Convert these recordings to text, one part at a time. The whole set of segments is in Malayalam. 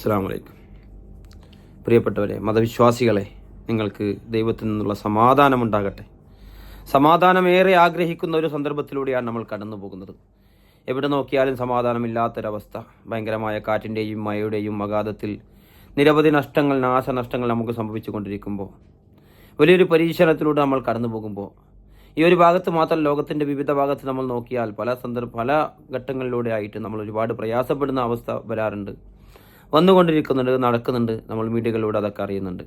അസ്സാം വലൈക്കും പ്രിയപ്പെട്ടവരെ മതവിശ്വാസികളെ നിങ്ങൾക്ക് ദൈവത്തിൽ നിന്നുള്ള സമാധാനമുണ്ടാകട്ടെ. സമാധാനമേറെ ആഗ്രഹിക്കുന്ന ഒരു സന്ദർഭത്തിലൂടെയാണ് നമ്മൾ കടന്നു പോകുന്നത് എവിടെ നോക്കിയാലും സമാധാനമില്ലാത്തൊരവസ്ഥ. ഭയങ്കരമായ കാറ്റിന്റെയും മഴയുടെയും അഗാധത്തിൽ നിരവധി നഷ്ടങ്ങൾ നാശനഷ്ടങ്ങൾ നമുക്ക് സംഭവിച്ചു കൊണ്ടിരിക്കുമ്പോൾ വലിയൊരു പരീക്ഷണത്തിലൂടെ നമ്മൾ കടന്നു പോകുമ്പോൾ ഈ ഒരു ഭാഗത്ത് മാത്രം ലോകത്തിന്റെ വിവിധ ഭാഗത്ത് നമ്മൾ നോക്കിയാൽ പല സന്ദർഭ പല ഘട്ടങ്ങളിലൂടെ ആയിട്ട് നമ്മൾ ഒരുപാട് പ്രയാസപ്പെടുന്ന അവസ്ഥ വരാറുണ്ട്. വന്നുകൊണ്ടിരിക്കുന്നുണ്ട് നടക്കുന്നുണ്ട് നമ്മൾ മീഡിയകളിലൂടെ അതൊക്കെ അറിയുന്നുണ്ട്.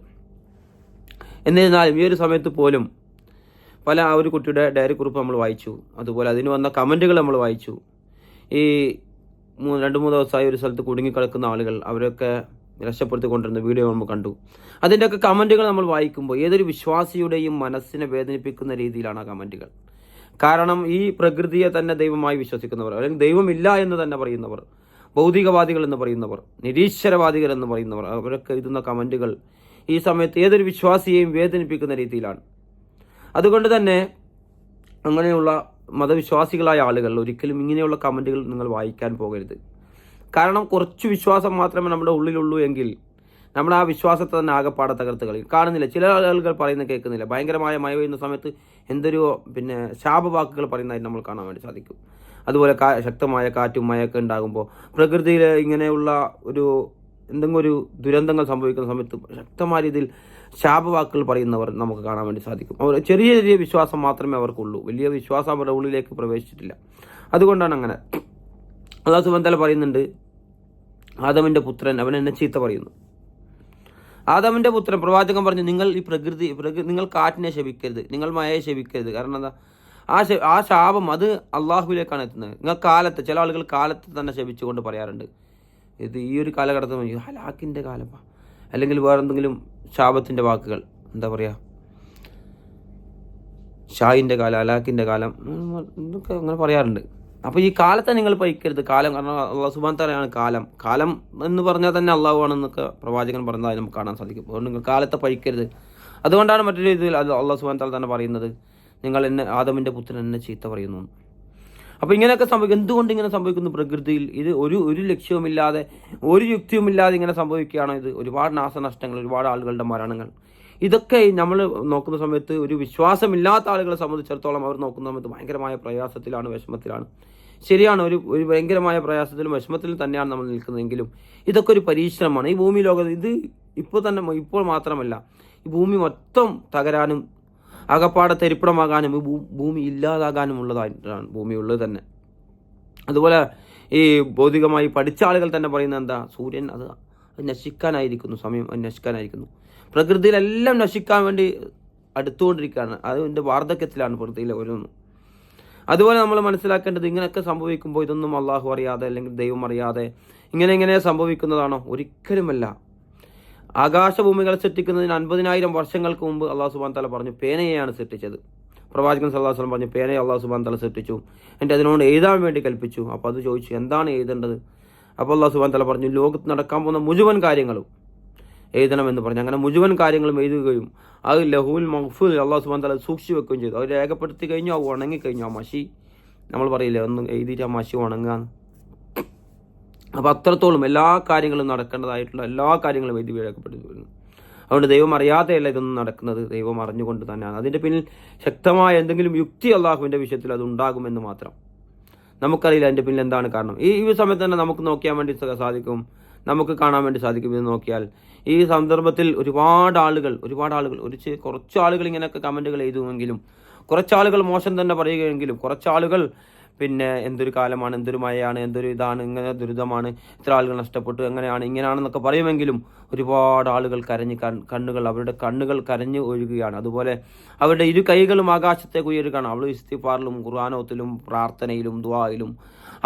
എന്നിരുന്നാലും ഈ ഒരു സമയത്ത് പോലും പല ആ ഒരു കുട്ടിയുടെ ഡയറി കുറിപ്പ് നമ്മൾ വായിച്ചു. അതുപോലെ അതിന് വന്ന കമന്റുകൾ നമ്മൾ വായിച്ചു. ഈ മൂ രണ്ട് മൂന്ന് ദിവസമായി ഒരു സ്ഥലത്ത് കുടുങ്ങിക്കിടക്കുന്ന ആളുകൾ അവരൊക്കെ രക്ഷപ്പെടുത്തിക്കൊണ്ടിരുന്ന വീഡിയോ നമ്മൾ കണ്ടു. അതിന്റെയൊക്കെ കമന്റുകൾ നമ്മൾ വായിക്കുമ്പോൾ ഏതൊരു വിശ്വാസിയുടെയും മനസ്സിനെ വേദനിപ്പിക്കുന്ന രീതിയിലാണ് ആ കമന്റുകൾ. കാരണം ഈ പ്രകൃതിയെ തന്നെ ദൈവമായി വിശ്വസിക്കുന്നവർ അല്ലെങ്കിൽ ദൈവമില്ല എന്ന് തന്നെ പറയുന്നവർ ഭൗതികവാദികൾ എന്ന് പറയുന്നവർ നിരീശ്വരവാദികൾ എന്ന് പറയുന്നവർ അവരൊക്കെ എഴുതുന്ന കമന്റുകൾ ഈ സമയത്ത് ഏതൊരു വിശ്വാസിയെയും വേദനിപ്പിക്കുന്ന രീതിയിലാണ്. അതുകൊണ്ട് തന്നെ അങ്ങനെയുള്ള മതവിശ്വാസികളായ ആളുകൾ ഒരിക്കലും ഇങ്ങനെയുള്ള കമന്റുകൾ നിങ്ങൾ വായിക്കാൻ പോകരുത്. കാരണം കുറച്ച് വിശ്വാസം മാത്രമേ നമ്മുടെ ഉള്ളിലുള്ളൂ എങ്കിൽ നമ്മൾ ആ വിശ്വാസത്തെ തന്നെ ആകെപ്പാടെ തകർത്ത് കളയും. കാണുന്നില്ല. ചില ആളുകൾ പറയുന്നത് കേൾക്കുന്നില്ല. ഭയങ്കരമായ മഴ പെയ്യുന്ന സമയത്ത് എന്തൊരു പിന്നെ ശാപവാക്കുകൾ പറയുന്നതായിട്ട് നമ്മൾ കാണാൻ വേണ്ടി സാധിക്കും. അതുപോലെ കാ ശക്തമായ കാറ്റും മഴയൊക്കെ ഉണ്ടാകുമ്പോൾ പ്രകൃതിയിൽ ഇങ്ങനെയുള്ള ഒരു എന്തെങ്കിലും ഒരു ദുരന്തങ്ങൾ സംഭവിക്കുന്ന സമയത്ത് ശക്തമായ രീതിയിൽ ശാപവാക്കുകൾ പറയുന്നവർ നമുക്ക് കാണാൻ വേണ്ടി സാധിക്കും. അവർ ചെറിയ ചെറിയ വിശ്വാസം മാത്രമേ അവർക്കുള്ളൂ. വലിയ വിശ്വാസം അവരുടെ ഉള്ളിലേക്ക് പ്രവേശിച്ചിട്ടില്ല. അതുകൊണ്ടാണ് അങ്ങനെ. അള്ളാഹു സുബന്ധല പറയുന്നുണ്ട് ആദമിന്റെ പുത്രൻ അവൻ എന്നെ ചീത്ത പറയുന്നു. ആദമിന്റെ പുത്രൻ പ്രവാചകൻ പറഞ്ഞു നിങ്ങൾ ഈ പ്രകൃതി നിങ്ങൾ കാറ്റിനെ ശപിക്കരുത് നിങ്ങൾ മഴയെ ശപിക്കരുത്. കാരണം എന്താ? ആ ആ ശാപം അത് അള്ളാഹുവിലേക്കാണ് എത്തുന്നത്. നിങ്ങൾ കാലത്ത് ചില ആളുകൾ കാലത്ത് തന്നെ ശപിച്ചുകൊണ്ട് പറയാറുണ്ട്. ഇത് ഈ ഒരു കാലഘട്ടത്തിൽ ഹലാക്കിന്റെ കാലമാണ് അല്ലെങ്കിൽ വേറെന്തെങ്കിലും ശാപത്തിന്റെ വാക്കുകൾ. എന്താ പറയുക ഷായിന്റെ കാലം അലാക്കിന്റെ കാലം എന്നൊക്കെ അങ്ങനെ പറയാറുണ്ട്. അപ്പോൾ ഈ കാലത്തെ നിങ്ങൾ പഴിക്കരുത്. കാലം കാരണം അള്ളാഹു സുബാൻ തലയാണ് കാലം. കാലം എന്ന് പറഞ്ഞാൽ തന്നെ അള്ളാഹു ആണെന്നൊക്കെ പ്രവാചകൻ പറഞ്ഞതായി നമുക്ക് കാണാൻ സാധിക്കും. അതുകൊണ്ട് നിങ്ങൾ കാലത്തെ പഴിക്കരുത്. അതുകൊണ്ടാണ് മറ്റൊരു ഇതിൽ അള്ളാഹു സുബാൻ തല തന്നെ പറയുന്നത്. നിങ്ങൾ എന്നെ ആദമിന്റെ പുത്രൻ എന്നെ ചീത്ത പറയുന്നു. അപ്പോൾ ഇങ്ങനെയൊക്കെ സംഭവിക്കും. എന്തുകൊണ്ട് ഇങ്ങനെ സംഭവിക്കുന്നു പ്രകൃതിയിൽ? ഇത് ഒരു ഒരു ലക്ഷ്യവുമില്ലാതെ ഒരു യുക്തിയുമില്ലാതെ ഇങ്ങനെ സംഭവിക്കുകയാണോ ഇത്. ഒരുപാട് നാശനഷ്ടങ്ങൾ ഒരുപാട് ആളുകളുടെ മരണങ്ങൾ. ഇതൊക്കെ നമ്മൾ നോക്കുന്ന സമയത്ത് ഒരു വിശ്വാസമില്ലാത്ത ആളുകളെ സംബന്ധിച്ചിടത്തോളം അവർ നോക്കുന്ന സമയത്ത് ഭയങ്കരമായ പ്രയാസത്തിലാണ് വിഷമത്തിലാണ്. ശരിയാണ് ഒരു ഒരു ഭയങ്കരമായ പ്രയാസത്തിലും വിഷമത്തിലും തന്നെയാണ് നമ്മൾ നിൽക്കുന്നതെങ്കിലും ഇതൊക്കെ ഒരു പരീക്ഷണമാണ്. ഈ ഭൂമി ലോകത്ത് ഇത് ഇപ്പോൾ തന്നെ ഇപ്പോൾ മാത്രമല്ല ഈ ഭൂമി മൊത്തം തകരാനും അകപ്പാടെ തരിപ്പണമാകാനും ഭൂമി ഇല്ലാതാകാനും ഉള്ളതായിട്ടാണ് ഭൂമി ഉള്ളത് തന്നെ. അതുപോലെ ഈ ഭൗതികമായി പഠിച്ച ആളുകൾ തന്നെ പറയുന്നത് എന്താ? സൂര്യൻ അത് നശിക്കാനായിരിക്കുന്നു സമയം നശിക്കാനായിരിക്കുന്നു. പ്രകൃതിയിലെല്ലാം നശിക്കാൻ വേണ്ടി അടുത്തുകൊണ്ടിരിക്കുകയാണ്. അത് എന്റെ വാർദ്ധക്യത്തിലാണ് പ്രകൃതിയിലെ ഓരോന്നും. അതുപോലെ നമ്മൾ മനസ്സിലാക്കേണ്ടത് ഇങ്ങനെയൊക്കെ സംഭവിക്കുമ്പോൾ ഇതൊന്നും അള്ളാഹു അറിയാതെ അല്ലെങ്കിൽ ദൈവം അറിയാതെ ഇങ്ങനെ ഇങ്ങനെ സംഭവിക്കുന്നതാണോ? ഒരിക്കലുമല്ല. ആകാശഭൂമികളെ സൃഷ്ടിക്കുന്നതിന് അൻപതിനായിരം വർഷങ്ങൾക്ക് മുമ്പ് അള്ളാഹു സുബാൻ തല പറഞ്ഞു പേനയെയാണ് സൃഷ്ടിച്ചത്. പ്രവാചകൻ സല്ലാഹു വസ്ലം പറഞ്ഞു പേനയെ അള്ളാഹു സുബാൻ തല സൃഷ്ടിച്ചു. എന്റെ അതിനോട് എഴുതാൻ വേണ്ടി കൽപ്പിച്ചു. അപ്പോൾ അത് ചോദിച്ചു എന്താണ് എഴുതേണ്ടത്? അപ്പോൾ അള്ളാഹു സുബാൻ തല പറഞ്ഞു ലോകത്ത് നടക്കാൻ പോകുന്ന മുഴുവൻ കാര്യങ്ങളും എഴുതണമെന്ന് പറഞ്ഞു. അങ്ങനെ മുഴുവൻ കാര്യങ്ങളും എഴുതുകയും അത് ലഹുൽ മഹ്ഫുൽ അള്ളാഹു സുബാൻ തല സൂക്ഷിച്ചു വെക്കുകയും ചെയ്തു. അത് രേഖപ്പെടുത്തി കഴിഞ്ഞു അത് ഉണങ്ങിക്കഴിഞ്ഞു. ആ മഷി നമ്മൾ പറയില്ലേ ഒന്ന് എഴുതിയിട്ട് ആ മഷി ഉണങ്ങാന്ന്. അപ്പോൾ അത്രത്തോളം എല്ലാ കാര്യങ്ങളും നടക്കേണ്ടതായിട്ടുള്ള എല്ലാ കാര്യങ്ങളും വൈദ്യുതി വീഴാക്കപ്പെട്ടു വരുന്നു അതുകൊണ്ട് ദൈവം അറിയാതെയല്ല ഇതൊന്നും നടക്കുന്നത്. ദൈവം അറിഞ്ഞുകൊണ്ട് തന്നെയാണ്. അതിന്റെ പിന്നിൽ ശക്തമായ എന്തെങ്കിലും യുക്തി അള്ളാഹുവിന്റെ വിഷയത്തിൽ അത് ഉണ്ടാകുമെന്ന് മാത്രം. നമുക്കറിയില്ല അതിന്റെ പിന്നിൽ എന്താണ് കാരണം. ഈ ഈ സമയത്ത് തന്നെ നമുക്ക് നോക്കിയാൻ വേണ്ടി സാധിക്കും. നമുക്ക് കാണാൻ വേണ്ടി സാധിക്കും എന്ന് നോക്കിയാൽ. ഈ സന്ദർഭത്തിൽ ഒരുപാട് ആളുകൾ ഒരുപാട് ആളുകൾ ഒരു കുറച്ച് ആളുകൾ ഇങ്ങനെയൊക്കെ കമന്റുകൾ എഴുതുമെങ്കിലും കുറച്ചാളുകൾ മോശം തന്നെ പറയുകയെങ്കിലും കുറച്ചാളുകൾ പിന്നെ എന്തൊരു കാലമാണ് എന്തൊരു മഴയാണ് എന്തൊരു ഇതാണ് ഇങ്ങനെ ദുരിതമാണ് ഇത്ര ആളുകൾ നഷ്ടപ്പെട്ടു എങ്ങനെയാണ് ഇങ്ങനെയാണെന്നൊക്കെ പറയുമെങ്കിലും ഒരുപാട് ആളുകൾ കരഞ്ഞ് കണ്ണുകൾ അവരുടെ കണ്ണുകൾ കരഞ്ഞ് ഒഴുകുകയാണ്. അതുപോലെ അവരുടെ ഇരു കൈകളും ആകാശത്തേക്ക് ഉയരുകയാണ്. അവൾ ഇസ്തിഫാറിലും ഖുർആാനോത്തിലും പ്രാർത്ഥനയിലും ദ്വായിലും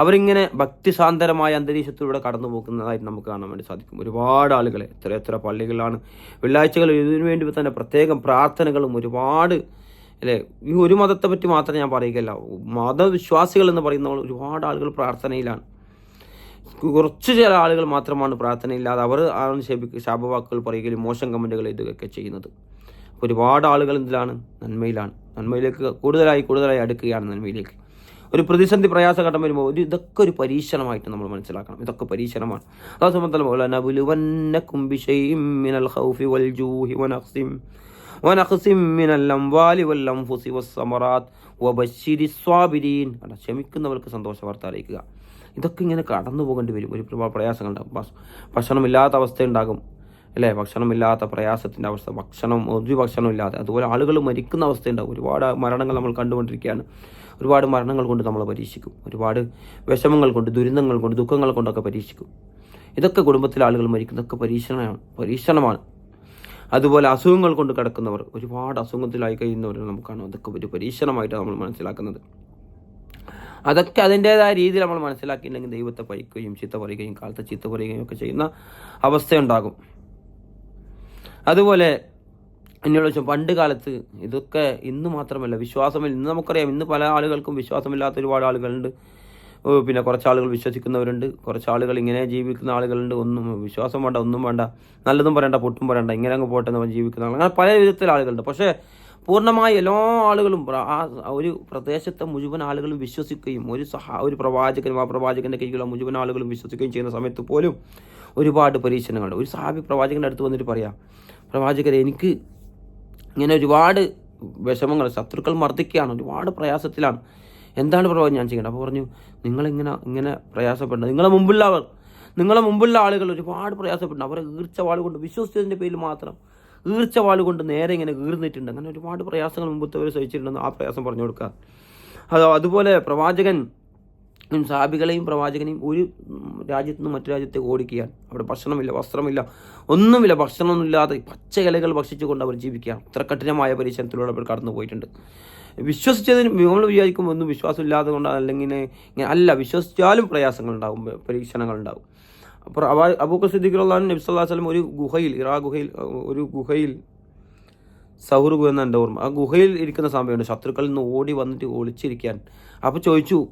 അവരിങ്ങനെ ഭക്തിസാന്തരമായ അന്തരീക്ഷത്തിലൂടെ കടന്നു പോകുന്നതായിട്ട് നമുക്ക് കാണാൻ വേണ്ടി സാധിക്കും. ഒരുപാട് ആളുകളെ എത്ര എത്ര പള്ളികളാണ് വെള്ളിയാഴ്ചകൾ ഇതിനു വേണ്ടി തന്നെ പ്രത്യേകം പ്രാർത്ഥനകളും ഒരുപാട് അല്ലേ? ഈ ഒരു മതത്തെ പറ്റി മാത്രം ഞാൻ പറയുകയല്ല. മതവിശ്വാസികൾ എന്ന് പറയുന്ന ഒരുപാട് ആളുകൾ പ്രാർത്ഥനയിലാണ്. കുറച്ച് ചില ആളുകൾ മാത്രമാണ് പ്രാർത്ഥനയില്ലാതെ അവർ ആണ് ശാപ ശാപവാക്കുകൾ പറയുകയും മോശം കമന്റുകൾ ഇതൊക്കെ ചെയ്യുന്നത്. ഒരുപാട് ആളുകൾ എന്തിലാണ് നന്മയിലാണ്. നന്മയിലേക്ക് കൂടുതലായി കൂടുതലായി അടുക്കുകയാണ് നന്മയിലേക്ക്. ഒരു പ്രതിസന്ധി പ്രയാസഘട്ടം വരുമ്പോൾ ഒരു ഇതൊക്കെ ഒരു പരീക്ഷണമായിട്ട് നമ്മൾ മനസ്സിലാക്കണം. ഇതൊക്കെ പരീക്ഷണമാണ്. അതാ സംബന്ധം ക്ഷമിക്കുന്നവർക്ക് സന്തോഷ വാർത്ത അറിയിക്കുക. ഇതൊക്കെ ഇങ്ങനെ കടന്നു പോകേണ്ടി വരും. ഒരു പ്രയാസങ്ങൾ ഉണ്ടാകും ഭക്ഷണമില്ലാത്ത അവസ്ഥ ഉണ്ടാകും അല്ലേ? ഭക്ഷണമില്ലാത്ത പ്രയാസത്തിന്റെ അവസ്ഥ. ഭക്ഷണം ഒരു ഭക്ഷണമില്ലാതെ അതുപോലെ ആളുകൾ മരിക്കുന്ന അവസ്ഥയുണ്ടാകും. ഒരുപാട് മരണങ്ങൾ നമ്മൾ കണ്ടുകൊണ്ടിരിക്കുകയാണ്. ഒരുപാട് മരണങ്ങൾ കൊണ്ട് നമ്മൾ പരീക്ഷിക്കും. ഒരുപാട് വിഷമങ്ങൾ കൊണ്ട് ദുരിതങ്ങൾ കൊണ്ട് ദുഃഖങ്ങൾ കൊണ്ടൊക്കെ പരീക്ഷിക്കും. ഇതൊക്കെ കുടുംബത്തിലെ ആളുകൾ മരിക്കുന്നതൊക്കെ പരീക്ഷണമാണ് പരീക്ഷണമാണ്. അതുപോലെ അസുഖങ്ങൾ കൊണ്ട് കിടക്കുന്നവർ ഒരുപാട് അസുഖത്തിലായി കഴിയുന്നവർ നമുക്കാണ് അതൊക്കെ ഒരു പരീക്ഷണമായിട്ട് നമ്മൾ മനസ്സിലാക്കുന്നത്. അതൊക്കെ അതിന്റെതായ രീതിയിൽ നമ്മൾ മനസ്സിലാക്കിയില്ലെങ്കിൽ ദൈവത്തെ പഴിക്കുകയും ചീത്ത പറയുകയും കാലത്തെ ചീത്ത പറയുകയും ഒക്കെ ചെയ്യുന്ന അവസ്ഥയുണ്ടാകും. അതുപോലെ എന്നോട് വെച്ചാൽ പണ്ട് കാലത്ത് ഇതൊക്കെ ഇന്ന് മാത്രമല്ല വിശ്വാസമില്ല. ഇന്ന് നമുക്കറിയാം ഇന്ന് പല ആളുകൾക്കും വിശ്വാസമില്ലാത്ത ഒരുപാട് ആളുകളുണ്ട്. പിന്നെ കുറച്ച് ആളുകൾ വിശ്വസിക്കുന്നവരുണ്ട്. കുറച്ച് ആളുകൾ ഇങ്ങനെ ജീവിക്കുന്ന ആളുകളുണ്ട്. ഒന്നും വിശ്വാസം വേണ്ട ഒന്നും വേണ്ട. നല്ലതും പറയണ്ട പൊട്ടും പറയണ്ട. ഇങ്ങനെ അങ്ങ് പോട്ടെ എന്ന് ജീവിക്കുന്ന ആളുകൾ അങ്ങനെ പല വിധത്തിൽ ആളുകളുണ്ട്. പക്ഷേ പൂർണമായി എല്ലാ ആളുകളും ആ ഒരു പ്രദേശത്തെ മുഴുവൻ ആളുകളും വിശ്വസിക്കുകയും ഒരു സഹ ഒരു പ്രവാചകനും ആ പ്രവാചകന്റെ കീഴിലുള്ള മുഴുവൻ ആളുകളും വിശ്വസിക്കുകയും ചെയ്യുന്ന സമയത്ത് പോലും ഒരുപാട് പരീക്ഷണങ്ങളുണ്ട്. ഒരു സഹാബി പ്രവാചകന്റെ അടുത്ത് വന്നിട്ട് പറയാം പ്രവാചകരെ എനിക്ക് ഇങ്ങനെ ഒരുപാട് വിഷമങ്ങൾ ശത്രുക്കൾ മർദ്ദിക്കുകയാണ് ഒരുപാട് പ്രയാസത്തിലാണ്. എന്താണ് പ്രവാചകൻ? ഞാൻ ചെയ്യേണ്ടത് അപ്പോൾ പറഞ്ഞു നിങ്ങളിങ്ങനെ ഇങ്ങനെ പ്രയാസപ്പെടുന്നത്. നിങ്ങളെ മുമ്പുള്ളവർ നിങ്ങളെ മുമ്പുള്ള ആളുകൾ ഒരുപാട് പ്രയാസപ്പെടുന്നു. അവരെ ഈർച്ച വാൾ കൊണ്ട് വിശ്വസിച്ചതിന്റെ പേരിൽ മാത്രം ഈർച്ച വാൾ കൊണ്ട് നേരെ ഇങ്ങനെ ഈർന്നിട്ടുണ്ട് അങ്ങനെ ഒരുപാട് പ്രയാസങ്ങൾ മുമ്പത്തവർ സഹിച്ചിട്ടുണ്ടെന്ന് ആ പ്രയാസം പറഞ്ഞു കൊടുക്കുക അത് അതുപോലെ പ്രവാചകൻ സാബികളെയും പ്രവാചകനെയും ഒരു രാജ്യത്തു നിന്ന് മറ്റു രാജ്യത്തേക്ക് ഓടിക്കുകയാണ്. അവിടെ ഭക്ഷണമില്ല വസ്ത്രമില്ല ഒന്നുമില്ല ഭക്ഷണമൊന്നുമില്ലാതെ പച്ച ഇലകൾ ഭക്ഷിച്ചുകൊണ്ട് അവർ ജീവിക്കുക ഇത്ര കഠിനമായ പരീക്ഷണത്തിലൂടെ അവർ കടന്നു പോയിട്ടുണ്ട് വിശ്വസിച്ചതിന് നമ്മൾ വിചാരിക്കും ഒന്നും വിശ്വാസമില്ലാതെ കൊണ്ടാണ് അല്ലെങ്കിൽ ഇങ്ങനെ അല്ല വിശ്വസിച്ചാലും പ്രയാസങ്ങളുണ്ടാകും പരീക്ഷണങ്ങളുണ്ടാകും അപ്പോൾ അബൂക്കർ സിദ്ദിഖുള്ള നബി അലൈഹി വസല്ലം ഒരു ഗുഹയിൽ ഇറാ ഗുഹയിൽ ഒരു ഗുഹയിൽ സൗർ ഗുഹ എന്ന എന്റെ ഓർമ്മ. ആ ഗുഹയിൽ ഇരിക്കുന്ന സമയമുണ്ട്. ശത്രുക്കളിൽ നിന്ന് ഓടി വന്നിട്ട് ഒളിച്ചിരിക്കാൻ. അപ്പോൾ ചോദിച്ചു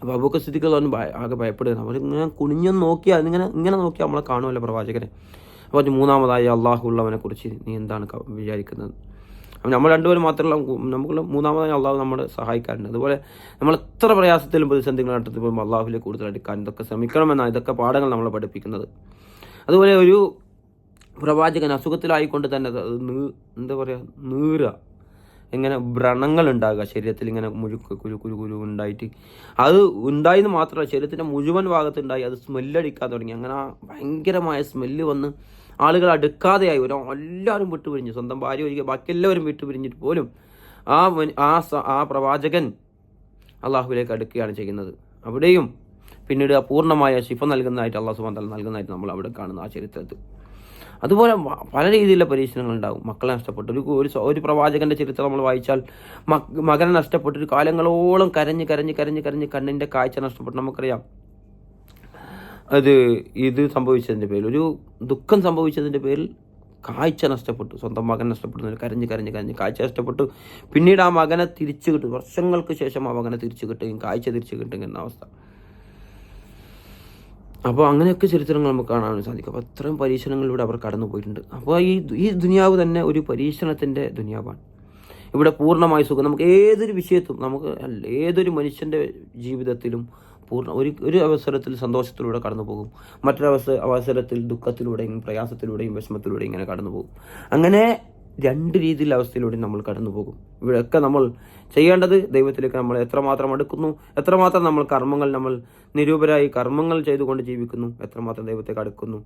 അപ്പോൾ അബൂക്കർ സിദ്ദിഖുള്ള ആകെ ഭയപ്പെടുകയാണ്. അവർ ഇങ്ങനെ കുനിഞ്ഞൊന്ന് നോക്കിയാൽ ഇങ്ങനെ ഇങ്ങനെ നോക്കിയാൽ നമ്മളെ കാണുമല്ലോ പ്രവാചകനെ. അപ്പോൾ മൂന്നാമതായി അള്ളാഹു ഉള്ളവനെ കുറിച്ച് നീ എന്താണ് വിചാരിക്കുന്നത്? അപ്പം നമ്മൾ രണ്ടുപേരും മാത്രമല്ല നമ്മൾ മൂന്നാമതായി അള്ളാഹു നമ്മളെ സഹായിക്കാറുണ്ട്. അതുപോലെ നമ്മൾ എത്ര പ്രയാസത്തിലും പ്രതിസന്ധികൾ നടത്തി പോകുമ്പോൾ അള്ളാഹുവിലേക്ക് കൂടുതൽ അടുക്കാൻ ഇതൊക്കെ ശ്രമിക്കണമെന്നാണ് ഇതൊക്കെ പാഠങ്ങൾ നമ്മളെ പഠിപ്പിക്കുന്നത്. അതുപോലെ ഒരു പ്രവാചകൻ അസുഖത്തിലായിക്കൊണ്ട് തന്നെ എന്താ പറയുക നീറുക. ഇങ്ങനെ വ്രണങ്ങൾ ഉണ്ടാകുക ശരീരത്തിൽ ഇങ്ങനെ മുഴുക്ക് കുരു കുരു കുരു ഉണ്ടായിട്ട്. അത് ഉണ്ടായെന്ന് മാത്രമല്ല ശരീരത്തിന്റെ മുഴുവൻ ഭാഗത്തുണ്ടായി അത് സ്മെല്ലടിക്കാൻ തുടങ്ങി. അങ്ങനെ ആ ഭയങ്കരമായ സ്മെല്ല് വന്ന് ആളുകൾ അടുക്കാതെയായി ഒരു എല്ലാവരും വിട്ടുപിരിഞ്ഞു. സ്വന്തം ഭാര്യ ഒരിക്കൽ ബാക്കി എല്ലാവരും വിട്ടുപിരിഞ്ഞിട്ട് പോലും ആ ആ ആ പ്രവാചകൻ അള്ളാഹുവിലേക്ക് അടുക്കുകയാണ് ചെയ്യുന്നത്. അവിടെയും പിന്നീട് അപൂർണമായ ശിഫ നൽകുന്നതായിട്ട് അള്ളാഹു സുബാൻ നൽകുന്നതായിട്ട് നമ്മൾ അവിടെ കാണുന്ന ആ ചരിത്രത്തിൽ. അതുപോലെ പല രീതിയിലുള്ള പരീക്ഷണങ്ങൾ ഉണ്ടാവും മക്കളെ നഷ്ടപ്പെട്ടു. ഒരു ഒരു പ്രവാചകന്റെ ചരിത്രം നമ്മൾ വായിച്ചാൽ മക്- മകനെ നഷ്ടപ്പെട്ടൊരു കാലങ്ങളോളം കരഞ്ഞ് കരഞ്ഞ് കരഞ്ഞ് കരഞ്ഞ് കണ്ണിന്റെ കാഴ്ച നഷ്ടപ്പെട്ടു. നമുക്കറിയാം. അത് ഇത് സംഭവിച്ചതിന്റെ പേരിൽ ഒരു ദുഃഖം സംഭവിച്ചതിന്റെ പേരിൽ കാഴ്ച നഷ്ടപ്പെട്ടു. സ്വന്തം മകൻ നഷ്ടപ്പെട്ടു കരഞ്ഞ് കരഞ്ഞ് കരഞ്ഞ് കാഴ്ച നഷ്ടപ്പെട്ടു. പിന്നീട് ആ മകനെ തിരിച്ചു കിട്ടും. വർഷങ്ങൾക്ക് ശേഷം ആ മകനെ തിരിച്ചു കിട്ടുകയും കാഴ്ച തിരിച്ചു കിട്ടുകയും എന്ന അവസ്ഥ. അപ്പോൾ അങ്ങനെയൊക്കെ ചരിത്രങ്ങൾ നമുക്ക് കാണാൻ സാധിക്കും. അപ്പോൾ അത്രയും പരീക്ഷണങ്ങളിലൂടെ അവർ കടന്നു പോയിട്ടുണ്ട്. അപ്പോൾ ഈ ഈ ദുനിയാവ് തന്നെ ഒരു പരീക്ഷണത്തിന്റെ ദുനിയാവാണ്. ഇവിടെ പൂർണമായ സുഖം. നമുക്ക് ഏതൊരു വിഷയത്തും നമുക്ക് ഏതൊരു മനുഷ്യന്റെ ജീവിതത്തിലും പൂർണ ഒരു ഒരു അവസരത്തിൽ സന്തോഷത്തിലൂടെ കടന്നു പോകും മറ്റൊരവസ അവസ അവസരത്തിൽ ദുഃഖത്തിലൂടെയും പ്രയാസത്തിലൂടെയും വിഷമത്തിലൂടെയും ഇങ്ങനെ കടന്നു പോകും അങ്ങനെ രണ്ട് രീതിയിലുള്ള അവസ്ഥയിലൂടെ നമ്മൾ കടന്നു പോകും ഇവിടെയൊക്കെ നമ്മൾ ചെയ്യേണ്ടത് ദൈവത്തിലേക്ക് നമ്മൾ എത്രമാത്രം അടുക്കുന്നു എത്രമാത്രം നമ്മൾ കർമ്മങ്ങൾ നമ്മൾ നിരൂപരായി കർമ്മങ്ങൾ ചെയ്തുകൊണ്ട് ജീവിക്കുന്നു എത്രമാത്രം ദൈവത്തേക്ക് അടുക്കുന്നു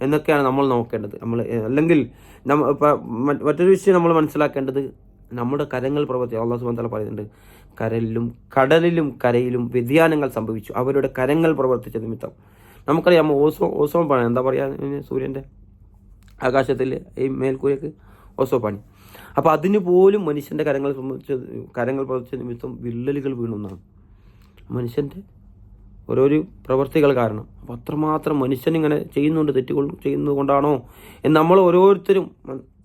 എന്നൊക്കെയാണ് നമ്മൾ നോക്കേണ്ടത്. നമ്മൾ അല്ലെങ്കിൽ മറ്റൊരു വിഷയം നമ്മൾ മനസ്സിലാക്കേണ്ടത് നമ്മുടെ കരങ്ങൾ പ്രവർത്തി അള്ളാഹു സുബാൻ തല പറയുന്നുണ്ട് കരലിലും കടലിലും കരയിലും വ്യതിയാനങ്ങൾ സംഭവിച്ചു. അവരുടെ കരങ്ങൾ പ്രവർത്തിച്ച നിമിത്തം. നമുക്കറിയാം ഓസോ ഓസോ പണി. എന്താ പറയുക സൂര്യന്റെ ആകാശത്തിൽ ഈ മേൽക്കൂരക്ക്? ഓസോ പണി. അപ്പോൾ അതിന് പോലും മനുഷ്യന്റെ കരങ്ങൾ സംബന്ധിച്ച കരങ്ങൾ പ്രവർത്തിച്ച നിമിത്തം വിള്ളലുകൾ വീണു എന്നാണ്. മനുഷ്യന്റെ ഓരോരോ പ്രവർത്തികൾ കാരണം. അപ്പോൾ അത്രമാത്രം മനുഷ്യൻ ഇങ്ങനെ ചെയ്യുന്നുണ്ട് തെറ്റുകൾ ചെയ്യുന്നത് കൊണ്ടാണോ എന്ന് നമ്മൾ ഓരോരുത്തരും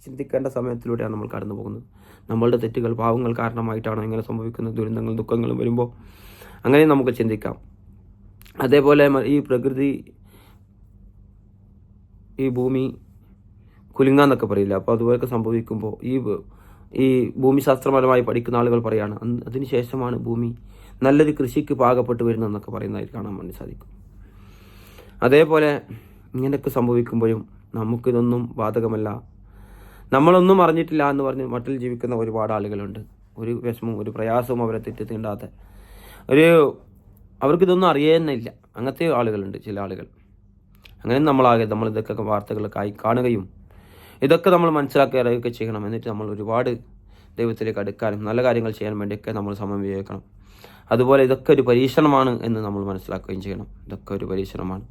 ചിന്തിക്കേണ്ട സമയത്തിലൂടെയാണ് നമ്മൾ കടന്നു പോകുന്നത് നമ്മളുടെ തെറ്റുകൾ പാവങ്ങൾ കാരണമായിട്ടാണോ ഇങ്ങനെ സംഭവിക്കുന്ന ദുരന്തങ്ങളും ദുഃഖങ്ങളും വരുമ്പോൾ അങ്ങനെ നമുക്ക് ചിന്തിക്കാം. അതേപോലെ ഈ പ്രകൃതി ഈ ഭൂമി കുലുങ്ങാന്നൊക്കെ പറയില്ല? അപ്പോൾ അതുപോലെയൊക്കെ സംഭവിക്കുമ്പോൾ ഈ ഈ ഭൂമിശാസ്ത്രപരമായി പഠിക്കുന്ന ആളുകൾ പറയാണ് അതിനുശേഷമാണ് ഭൂമി നല്ലൊരു കൃഷിക്ക് പാകപ്പെട്ട് വരുന്നതെന്നൊക്കെ എന്നൊക്കെ പറയുന്നതായിട്ട് കാണാൻ വേണ്ടി സാധിക്കും. അതേപോലെ ഇങ്ങനെയൊക്കെ സംഭവിക്കുമ്പോഴും നമുക്കിതൊന്നും ബാധകമല്ല. നമ്മളൊന്നും അറിഞ്ഞിട്ടില്ല എന്ന് പറഞ്ഞ് മട്ടിൽ ജീവിക്കുന്ന ഒരുപാട് ആളുകളുണ്ട്. ഒരു വിഷമവും ഒരു പ്രയാസവും അവരെ തെറ്റി തീണ്ടാത്ത ഒരു അവർക്കിതൊന്നും അറിയുന്നില്ല. അങ്ങനത്തെ ആളുകളുണ്ട് ചില ആളുകൾ. അങ്ങനെ നമ്മളാകെ നമ്മൾ ഇതൊക്കെ വാർത്തകളൊക്കെ കാണുകയും ഇതൊക്കെ നമ്മൾ മനസ്സിലാക്കി അറിയുകയൊക്കെ ചെയ്യണം. എന്നിട്ട് നമ്മൾ ഒരുപാട് ദൈവത്തിലേക്ക് അടുക്കാനും നല്ല കാര്യങ്ങൾ ചെയ്യാൻ വേണ്ടിയൊക്കെ നമ്മൾ സമയം ഉപയോഗിക്കണം അതുപോലെ ഇതൊക്കെ ഒരു പരീക്ഷണമാണ് എന്ന് നമ്മൾ മനസ്സിലാക്കുകയും ചെയ്യണം. ഇതൊക്കെ ഒരു പരീക്ഷണമാണ്.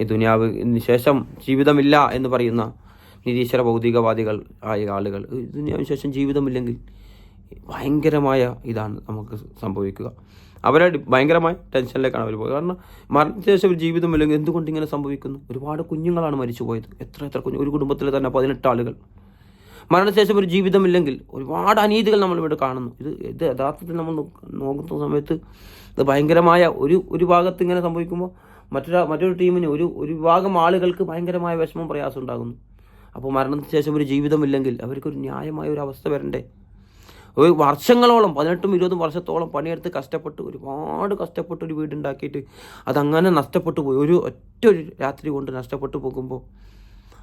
ഈ ദുനിയാവ് ശേഷം ജീവിതമില്ല എന്ന് പറയുന്ന നിരീശ്വര ഭൗതികവാദികൾ ആയ ആളുകൾ. ഇതിന് ദുനിയാവിന് ശേഷം ജീവിതമില്ലെങ്കിൽ ഭയങ്കരമായ ഇതാണ് നമുക്ക് സംഭവിക്കുക. അവരെ ഭയങ്കരമായ ടെൻഷനിലേക്കാണ് അവർ പോയത്. കാരണം മരണത്തിന് ശേഷം ഒരു ജീവിതമില്ലെങ്കിൽ എന്തുകൊണ്ട് ഇങ്ങനെ സംഭവിക്കുന്നു? ഒരുപാട് കുഞ്ഞുങ്ങളാണ് മരിച്ചു പോയത് എത്ര എത്ര കുഞ്ഞു ഒരു കുടുംബത്തിൽ തന്നെ പതിനെട്ട് ആളുകൾ. മരണശേഷം ഒരു ജീവിതമില്ലെങ്കിൽ ഒരുപാട് അനീതികൾ നമ്മൾ ഇവിടെ കാണുന്നു. ഇത് ഇത് യഥാർത്ഥത്തിൽ നമ്മൾ നോക്കുന്ന സമയത്ത് ഇത് ഭയങ്കരമായ ഒരു ഒരു ഭാഗത്ത് ഇങ്ങനെ സംഭവിക്കുമ്പോൾ മറ്റൊരു മറ്റൊരു ടീമിന് ഒരു ഒരു വിഭാഗം ആളുകൾക്ക് ഭയങ്കരമായ വിഷമം പ്രയാസം ഉണ്ടാകുന്നു. അപ്പോൾ മരണത്തിന് ശേഷം ഒരു ജീവിതമില്ലെങ്കിൽ അവർക്കൊരു ന്യായമായ ഒരു അവസ്ഥ വരണ്ടേ? ഒരു വർഷങ്ങളോളം പതിനെട്ടും ഇരുപതും വർഷത്തോളം പണിയെടുത്ത് കഷ്ടപ്പെട്ട് ഒരുപാട് കഷ്ടപ്പെട്ട് ഒരു വീടുണ്ടാക്കിയിട്ട് അതങ്ങനെ നഷ്ടപ്പെട്ടു പോയി. ഒരു ഒറ്റ ഒരു രാത്രി കൊണ്ട് നഷ്ടപ്പെട്ടു പോകുമ്പോൾ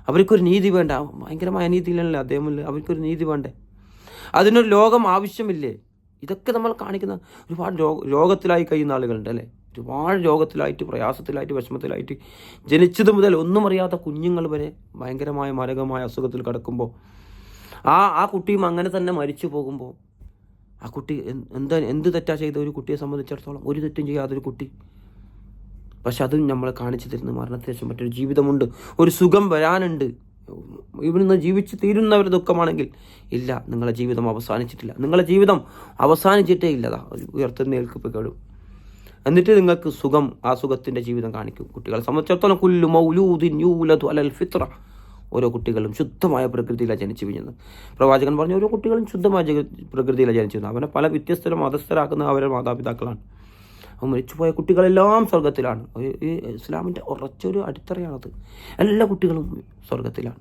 അവർക്കൊരു നീതി വേണ്ട. ഭയങ്കരമായ അനീതിയിലല്ലേ അദ്ദേഹം? അവർക്കൊരു നീതി വേണ്ടേ? അതിനൊരു ലോകം ആവശ്യമില്ലേ? ഇതൊക്കെ നമ്മൾ കാണിക്കുന്ന ഒരുപാട് ലോകത്തിലായി കഴിയുന്ന ആളുകളുണ്ട് അല്ലേ ഒരുപാട് രോഗത്തിലായിട്ട് പ്രയാസത്തിലായിട്ട് വിഷമത്തിലായിട്ട് ജനിച്ചത് മുതൽ ഒന്നും അറിയാത്ത കുഞ്ഞുങ്ങൾ വരെ ഭയങ്കരമായ മാരകമായ അസുഖത്തിൽ കിടക്കുമ്പോൾ ആ ആ കുട്ടിയും അങ്ങനെ തന്നെ മരിച്ചു പോകുമ്പോൾ ആ കുട്ടി എന്ത് എന്താ തെറ്റാ ചെയ്ത ഒരു കുട്ടിയെ സംബന്ധിച്ചിടത്തോളം ഒരു തെറ്റും ചെയ്യാത്തൊരു കുട്ടി. പക്ഷെ അതും നമ്മൾ കാണിച്ചു തരുന്ന മരണത്തിന് ശേഷം മറ്റൊരു ജീവിതമുണ്ട്. ഒരു സുഖം വരാനുണ്ട്. ഇവിടുന്ന് ജീവിച്ച് തീരുന്നവരുടെ ദുഃഖമാണെങ്കിൽ ഇല്ല നിങ്ങളുടെ ജീവിതം അവസാനിച്ചിട്ടില്ല. നിങ്ങളുടെ ജീവിതം അവസാനിച്ചിട്ടേ ഇല്ലതാ ഉയർത്തെന്നേൽക്കപ്പെടും എന്നിട്ട് നിങ്ങൾക്ക് സുഖം ആ സുഖത്തിന്റെ ജീവിതം കാണിക്കും കുട്ടികളെ. സംബന്ധിച്ചിടത്തോളം കുല്ലു മൗലൂദിൻ യൂലതു അലൽ ഫിത്ര. ഓരോ കുട്ടികളും ശുദ്ധമായ പ്രകൃതിയിലാണ് ജനിച്ചു വീഴുന്നത്. പ്രവാചകൻ പറഞ്ഞു ഓരോ കുട്ടികളും ശുദ്ധമായ പ്രകൃതിയിലാണ് ജനിച്ചു വീഴുന്നത്. അവനെ പല വ്യത്യസ്തരും മതസ്ഥരാക്കുന്ന അവരുടെ മാതാപിതാക്കളാണ്. മരിച്ചുപോയ കുട്ടികളെല്ലാം സ്വർഗത്തിലാണ് ഈ ഇസ്ലാമിന്റെ ഉറച്ചൊരു അടിത്തറയാണത്. എല്ലാ കുട്ടികളും സ്വർഗത്തിലാണ്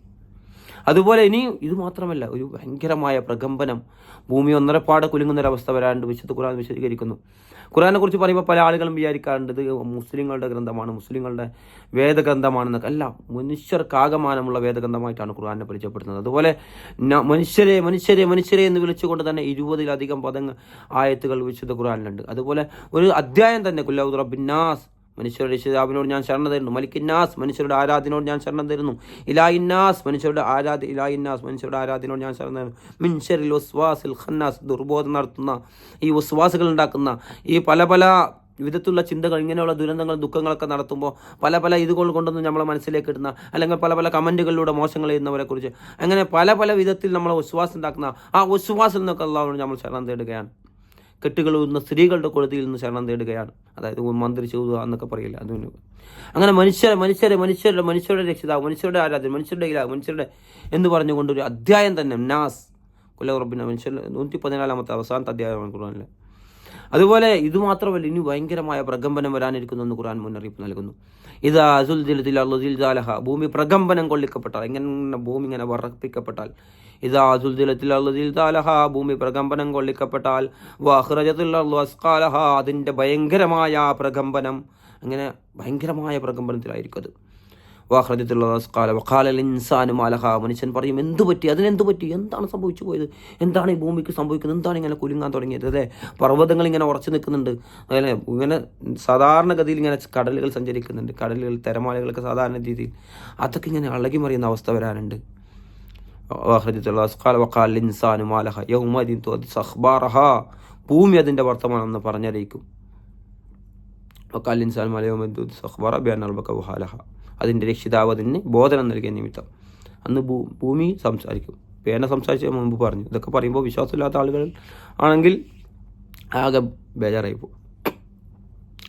അതുപോലെ ഇനി ഇത് മാത്രമല്ല ഒരു ഭയങ്കരമായ പ്രകമ്പനം. ഭൂമി ഒന്നരപ്പാടെ കുലുങ്ങുന്നൊരവസ്ഥ വരാണ്ട് വിശുദ്ധ ഖുർആൻ വിശദീകരിക്കുന്നു. ഖുറാനെ കുറിച്ച് പറയുമ്പോൾ പല ആളുകളും വിചാരിക്കാറുണ്ട് ഇത് മുസ്ലിങ്ങളുടെ ഗ്രന്ഥമാണ് മുസ്ലിങ്ങളുടെ വേദഗ്രന്ഥമാണെന്നൊക്കെ. അല്ല മനുഷ്യർക്കാകമാനമുള്ള വേദഗ്രന്ഥമായിട്ടാണ് ഖുർആനെ പരിചയപ്പെടുത്തുന്നത്. അതുപോലെ മനുഷ്യരെ മനുഷ്യരെ മനുഷ്യരെ എന്ന് വിളിച്ചുകൊണ്ട് തന്നെ ഇരുപതിലധികം പദങ്ങൾ ആയത്തുകൾ വിശുദ്ധ ഖുർആനിലുണ്ട്. അതുപോലെ ഒരു അധ്യായം തന്നെ കുല്ലൗദ് റബ്ബിന്നാസ് മനുഷ്യരുടെ രക്ഷിതാവിനോട് ഞാൻ ശരണം തരുന്നു. മലിക്കിന്നാസ് മനുഷ്യരുടെ ആരാധനയോട് ഞാൻ ശരണം തരുന്നു. ഇലായിന്നാസ് മനുഷ്യരുടെ ആരാധ ഇലായിന്നാസ് മനുഷ്യരുടെ ആരാധനയോട് ഞാൻ ശരണം തരുന്നു. മിൻഷറിൽ വസ്വാസിൽ ഖന്നാസ് ദുർബോധം നടത്തുന്ന ഈ ഒസ്വാസുകൾ ഉണ്ടാക്കുന്ന ഈ പല പല വിധത്തിലുള്ള ചിന്തകൾ ഇങ്ങനെയുള്ള ദുരന്തങ്ങൾ ദുഃഖങ്ങളൊക്കെ നടത്തുമ്പോൾ പല പല ഇതുകൾ കൊണ്ടൊന്നും നമ്മളെ മനസ്സിലേക്ക് ഇടുന്ന അല്ലെങ്കിൽ പല പല കമന്റുകളിലൂടെ മോശങ്ങൾ ചെയ്യുന്നവരെക്കുറിച്ച് അങ്ങനെ പല പല വിധത്തിൽ നമ്മളെ വിശ്വാസം ഉണ്ടാക്കുന്ന ആ വിശ്വാസം എന്നൊക്കെ അള്ളാഹുവിനോട് നമ്മൾ ശരണം തേടുകയാണ്. കെട്ടുകളുന്ന സ്ത്രീകളുടെ കൊടുതിയിൽ നിന്ന് ശരണം തേടുകയാണ്. അതായത് മന്ത്രി ചൂതുക എന്നൊക്കെ പറയില്ല. അതിന് അങ്ങനെ മനുഷ്യരെ മനുഷ്യരെ മനുഷ്യരുടെ മനുഷ്യരുടെ രക്ഷിതാവ് മനുഷ്യരുടെ ആരാധന മനുഷ്യരുടെ ഇല്ല മനുഷ്യരുടെ എന്ന് പറഞ്ഞുകൊണ്ട് ഒരു അധ്യായം തന്നെ നാസ്. കുലറബിന മനുഷ്യരുടെ നൂറ്റി പതിനാലാമത്തെ അവസാനത്തെ അധ്യായമാണ് ഖുർആനിലെ. അതുപോലെ ഇതുമാത്രമല്ല ഇനി ഭയങ്കരമായ പ്രകമ്പനം വരാനിരിക്കുന്നു എന്ന് ഖുർആൻ മുന്നറിയിപ്പ് നൽകുന്നു. ഇത് അസുൽദിലത്തിലഹ ഭൂമി പ്രകമ്പനം കൊള്ളിക്കപ്പെട്ടാൽ ഇങ്ങനെ ഭൂമി ഇങ്ങനെ വറപ്പിക്കപ്പെട്ടാൽ ഇത് അസുൽദിലത്തിലഹ ഭൂമി പ്രകമ്പനം കൊള്ളിക്കപ്പെട്ടാൽ വാഹ്റജത്തിലഹ അതിന്റെ ഭയങ്കരമായ പ്രകമ്പനം അങ്ങനെ ഭയങ്കരമായ പ്രകമ്പനത്തിലായിരിക്കും അത്. മനുഷ്യൻ പറയും എന്ത് പറ്റി? അതിനെന്ത് പറ്റി? എന്താണ് സംഭവിച്ചു പോയത്? എന്താണ് ഈ ഭൂമിക്ക് സംഭവിക്കുന്നത്? എന്താണ് ഇങ്ങനെ കുലുങ്ങാൻ തുടങ്ങിയത്? അല്ലേ? പർവതങ്ങൾ ഇങ്ങനെ ഉറച്ചു നിൽക്കുന്നുണ്ട്. അല്ലെ? ഇങ്ങനെ സാധാരണഗതിയിൽ ഇങ്ങനെ കടലുകൾ സഞ്ചരിക്കുന്നുണ്ട്. കടലുകൾ തിരമാലകളൊക്കെ സാധാരണ രീതിയിൽ. അതൊക്കെ ഇങ്ങനെ അളകി മറിയുന്ന അവസ്ഥ വരാനുണ്ട്. ഭൂമി അതിന്റെ വർത്തമാനം എന്ന് പറഞ്ഞറിയിക്കും മലയോമദ്ദു സഹ്ബറ ബിയാൻ അൽബക്ക വഹാലഹ അതിന്റെ രക്ഷിതാവ് അതിന് ബോധനം നൽകിയ നിമിത്തം. അന്ന് ഭൂ ഭൂമി സംസാരിക്കും. പേന സംസാരിച്ച മുമ്പ് പറഞ്ഞു. ഇതൊക്കെ പറയുമ്പോൾ വിശ്വാസമില്ലാത്ത ആളുകൾ ആണെങ്കിൽ ആകെ ബേജാറായി പോകും.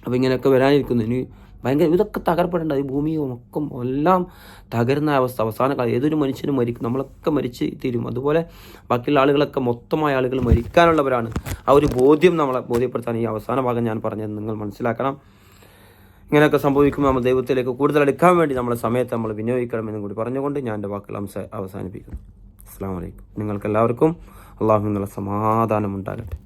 അപ്പോൾ ഇങ്ങനെയൊക്കെ വരാനിരിക്കുന്നു. ഇനി ഭയങ്കര ഇതൊക്കെ തകർപ്പെടേണ്ട. ഈ ഭൂമിയും ഒക്കെ എല്ലാം തകരുന്ന അവസ്ഥ. അവസാന കാലം ഏതൊരു മനുഷ്യനും മരിക്കും. നമ്മളൊക്കെ മരിച്ച് തീരും. അതുപോലെ ബാക്കിയുള്ള ആളുകളൊക്കെ മൊത്തമായ ആളുകൾ മരിക്കാനുള്ളവരാണ്. ആ ഒരു ബോധ്യം നമ്മളെ ബോധ്യപ്പെടുത്താൻ ഈ അവസാന ഭാഗം ഞാൻ പറഞ്ഞത് നിങ്ങൾ മനസ്സിലാക്കണം. ഇങ്ങനെയൊക്കെ സംഭവിക്കുമ്പോൾ നമ്മൾ ദൈവത്തിലേക്ക് കൂടുതൽ എടുക്കാൻ വേണ്ടി നമ്മളെ സമയത്ത് നമ്മൾ വിനിയോഗിക്കണം എന്നും കൂടി പറഞ്ഞുകൊണ്ട് ഞാൻ എന്റെ വാക്കുകൾ അവസാനിപ്പിക്കുന്നു. അസ്സാം വലൈക്കും നിങ്ങൾക്കെല്ലാവർക്കും അള്ളാഹു എന്നുള്ള സമാധാനം ഉണ്ടാകട്ടെ.